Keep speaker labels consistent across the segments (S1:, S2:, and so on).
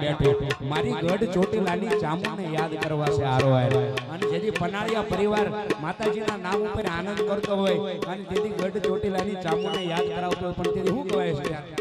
S1: બેઠો. મારી ગઢ ચોટીલાની ચામુને યાદ કરવા છે આરો અને જેથી પનાળિયા પરિવાર માતાજીના નામ ઉપર આનંદ કરતો હોય અને જેથી ગઢ ચોટીલાની ચામુને યાદ કરાવતો હોય પણ તેથી શું કહેવાય છે?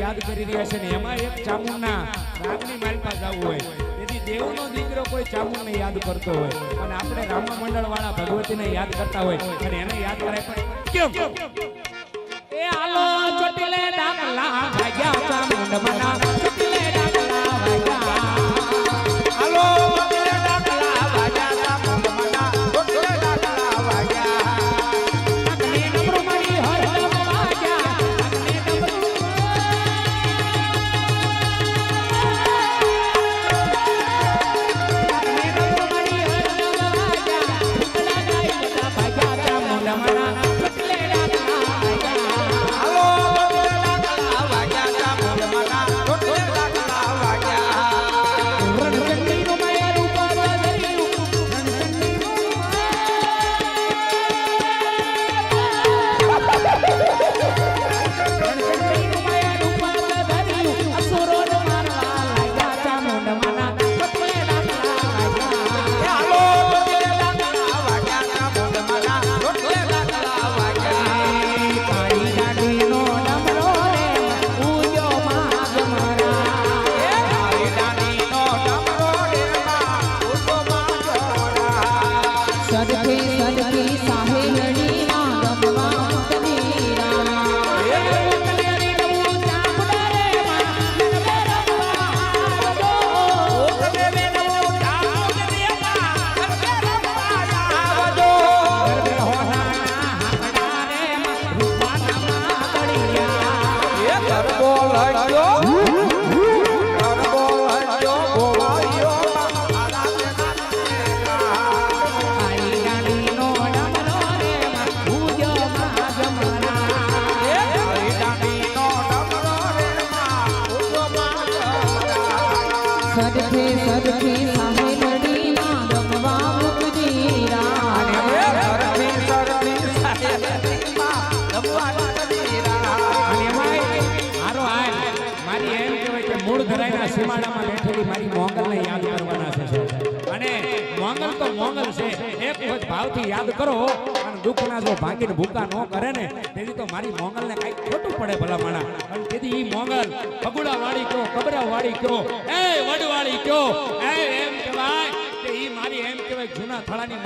S2: યાદ કરી રહ્યા છે ને એમાં એક ચામુંડના રામની માલપા જવું હોય. તેથી દેવનો દીકરો કોઈ ચામુંડને યાદ કરતો હોય. અને આપણે રામા મંડળ વાળા ભગવતીને યાદ કરતા હોય. અને એને યાદ કરાય પણ કેમ? એ આલો ચોટીલે ડાકલા ભાગ્યા ચામુંડ મના
S1: સીમાડામાં બેઠેલી મારી મોંગલને યાદ કરવાના છે અને મોંગલ તો મોંગલ છે. એક વખત ભાવથી યાદ કરો, અને દુઃખના જો ભાગીને ભૂકા ન કરે ને તેથી તો મારી મોંગલને કાંઈક ખોટું પડે ભલા માણા. તેથી ઈ મોંગલ ફગુડા વાળી કયો કબરા વાળી કયો એ વડવાળી કયો એ એમ કહેવાય કે ઈ મારી એમ કહેવાય જૂના થળાની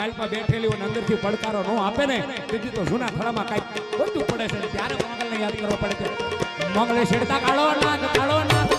S1: પડકારો ન આપે ને, તેથી તો જૂના થળામાં કાંઈક ખોટું પડે છે. ત્યારે મોંગલને યાદ કરવા પડે છે. મોંગલે શેડતા કાળો નાથ કાળો નાથ.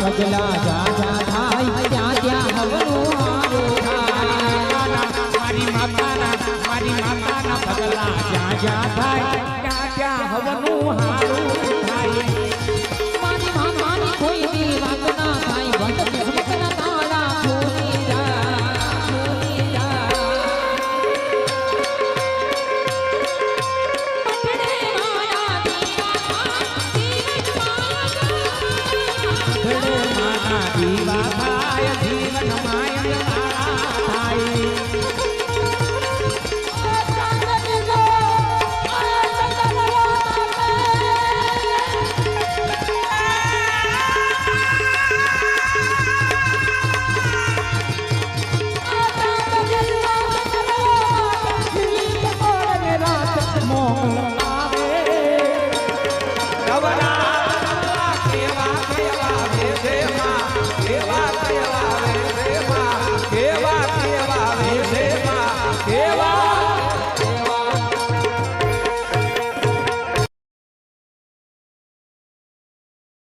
S3: પગલા જા જા થાય, ત્યાં ત્યાં હવનું
S1: મારી માતાના મારી માતાના પગલા જ્યાં જ્યાં થાય, ત્યાં